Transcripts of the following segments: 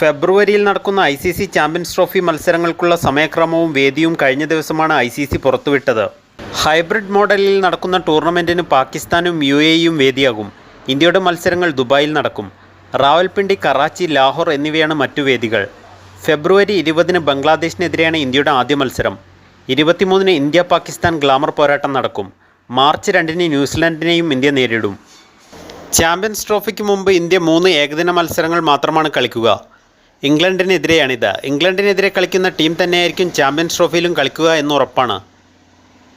ഫെബ്രുവരിയിൽ നടക്കുന്ന I C C champions trophy മത്സരങ്ങൾക്കുള്ള സമയക്രമവും വേദിയും കഴിഞ്ഞ ദിവസമാണ് ഐ സി സി പുറത്തുവിട്ടത്. ഹൈബ്രിഡ് മോഡലിൽ നടക്കുന്ന ടൂർണമെന്റിന് പാകിസ്ഥാനും യു എയും വേദിയാകും. ഇന്ത്യയുടെ മത്സരങ്ങൾ ദുബായിൽ നടക്കും. റാവൽപിണ്ടി കറാച്ചി ലാഹോർ എന്നിവയാണ് മറ്റു വേദികൾ. ഫെബ്രുവരി ഇരുപതിന് ബംഗ്ലാദേശിനെതിരെയാണ് ഇന്ത്യയുടെ ആദ്യ മത്സരം. ഇരുപത്തിമൂന്നിന് ഇന്ത്യ പാകിസ്ഥാൻ ഗ്ലാമർ പോരാട്ടം നടക്കും. മാർച്ച് രണ്ടിന് ന്യൂസിലാൻഡിനെയും ഇന്ത്യ നേരിടും. ചാമ്പ്യൻസ് ട്രോഫിക്ക് മുമ്പ് ഇന്ത്യ മൂന്ന് ഏകദിന മത്സരങ്ങൾ മാത്രമാണ് കളിക്കുക. ഇംഗ്ലണ്ടിനെതിരെയാണിത്. ഇംഗ്ലണ്ടിനെതിരെ കളിക്കുന്ന ടീം തന്നെയായിരിക്കും ചാമ്പ്യൻസ് ട്രോഫിയിലും കളിക്കുക എന്ന് ഉറപ്പാണ്.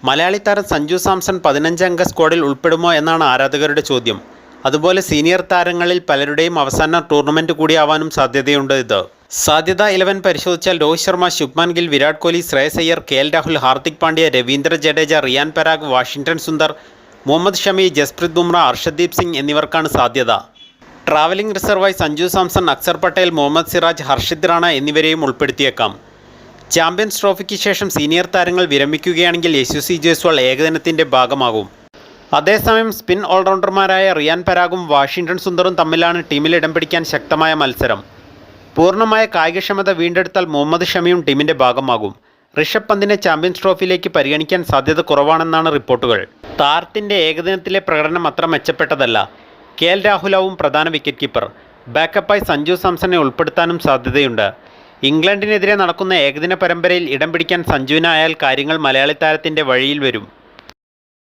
മലയാളി താരം സഞ്ജു സാംസൺ പതിനഞ്ചംഗ സ്ക്വാഡിൽ ഉൾപ്പെടുമോ എന്നാണ് ആരാധകരുടെ ചോദ്യം. അതുപോലെ സീനിയർ താരങ്ങളിൽ പലരുടെയും അവസാന ടൂർണമെന്റ് കൂടിയാവാനും സാധ്യതയുണ്ട് ഇത്. സാധ്യത ഇലവൻ പരിശോധിച്ചാൽ Rohit Sharma Shubman Gill Virat Kohli Shreyas Iyer K L Rahul Hardik Pandya Ravindra Jadeja Riyan Parag Washington Sundar Mohammed Shami Jasprit Bumrah Arshdeep Singh എന്നിവർക്കാണ് സാധ്യത. ട്രാവലിംഗ് റിസർവായി സഞ്ജു സാംസൺ അക്സർ പട്ടേൽ മുഹമ്മദ് സിറാജ് ഹർഷിദ് റാണ എന്നിവരെയും ഉൾപ്പെടുത്തിയേക്കാം. ചാമ്പ്യൻസ് ട്രോഫിക്ക് ശേഷം സീനിയർ താരങ്ങൾ വിരമിക്കുകയാണെങ്കിൽ യശസ്വി ജയ്സ്വാൾ ഏകദിനത്തിന്റെ ഭാഗമാകും. അതേസമയം സ്പിൻ ഓൾറൗണ്ടർമാരായ റിയാൻ പരാഗും വാഷിംഗ്ടൺ സുന്ദറും തമ്മിലാണ് ടീമിൽ ഇടം പിടിക്കാൻ ശക്തമായ മത്സരം. പൂർണമായ കായികക്ഷമത വീണ്ടെടുത്താൽ മുഹമ്മദ് ഷമിയും ടീമിന്റെ ഭാഗമാകും. ഋഷഭ് പന്തിനെ ചാമ്പ്യൻസ് ട്രോഫിയിലേക്ക് പരിഗണിക്കാൻ സാധ്യത കുറവാണെന്നാണ് റിപ്പോർട്ടുകൾ. താരത്തിന്റെ ഏകദിനത്തിലെ പ്രകടനം അത്ര മെച്ചപ്പെട്ടതല്ല. കെ എൽ രാഹുലാവും പ്രധാന വിക്കറ്റ് കീപ്പർ ബാക്കപ്പായി സഞ്ജു സാംസണെ ഉൾപ്പെടുത്താനും സാധ്യതയുണ്ട്. ഇംഗ്ലണ്ടിനെതിരെ നടക്കുന്ന ഏകദിന പരമ്പരയിൽ ഇടം പിടിക്കാൻ സഞ്ജുവിനായാൽ കാര്യങ്ങൾ മലയാളി താരത്തിന്റെ വഴിയിൽ വരും.